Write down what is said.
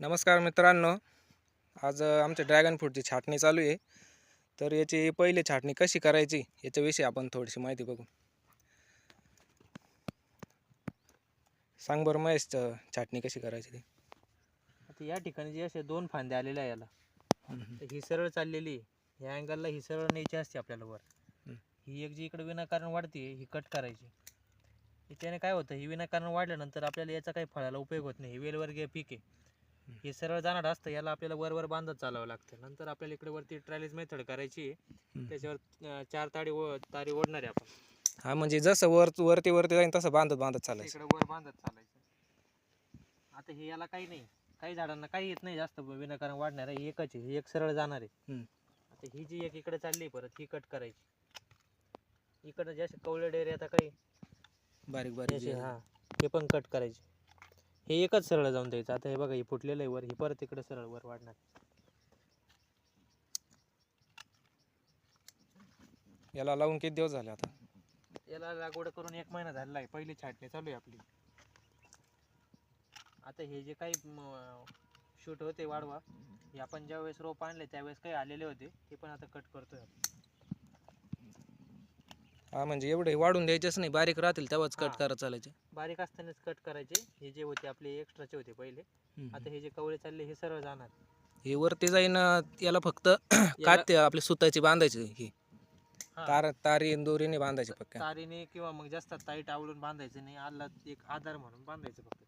नमस्कार मित्रांनो. आज आमच्या ड्रॅगन फ्रूटची छाटणी चालू आहे. तर याची पहिले छाटणी कशी करायची याच्याविषयी आपण थोडीशी माहिती बघू. सांग बरं महेश छाटणी कशी करायची ती. आता या ठिकाणी जे असे दोन फांदे आलेले आहे याला. तर ही सरळ चाललेली आहे. ह्या अँगलला ही सरळ न्यायची असते आपल्याला वर. ही एक जी इकडे विनाकारण वाढते ही कट करायची. याच्याने काय होतं ही विनाकारण वाढल्यानंतर आपल्याला याचा काही फळाला उपयोग होत नाही. हे वेलवर्गीय पीक आहे. हे सरळ जाणार असतं याला आपल्याला वर वर बांधत चालावं लागतं. नंतर आपल्याला इकडे वरती ट्रायलिज मेथड करायची आहे. त्याच्यावर चार तारी ओ तारी ओढणार आहे आपण. हा म्हणजे जसं वर वरती वरती जाईन तसं बांधत बांधत चालायचं. इकडे वर बांधत चालायचं. आता हे याला काही नाही. काही झाडांना काही येत नाही जास्त विनाकारण वाढणार आहे एकच आहे. ही एक सरळ जाणार आहे. हम्म. आता ही जी एक इकडे चालली परत ही कट करायची. इकडे जे असे कवळे डेरे आता काही बारीक बारीक जे- हा हे पण कट करायचे. हे एकच सरळ जाऊन द्यायचं. आता हे बघा हे फुटलेलं आहे वर. ही परत इकडे सरळ वर वाढणार. याला लावून किती दिवस झाले आता? याला लागवड करून एक महिना झालेला आहे. पहिली छाटणी चालू आहे आपली. आता हे जे काही शूट होते वाढवा हे आपण ज्या वेळेस रोप आणले त्यावेळेस काही आलेले होते ते पण आता कट करतोय आपण. हा म्हणजे एवढे वाढून द्यायचेच नाही. बारीक राहतील तेव्हाच कट हा. करत चालायचे. बारीक असतानाच कट करायचे. हे जे होते आपले एक्स्ट्राचे होते पहिले. आता हे जे कवळे चालले हे सरळ जाणार. हे वरती जाईन अ, याला फक्त याला- कात आपली सुताची बांधायची ही. हा, तार तारी दोरीने बांधायची फक्त तारीने किंवा मग जास्त टाईट आवळून बांधायचं नाही. आला एक आधार म्हणून बांधायचं फक्त.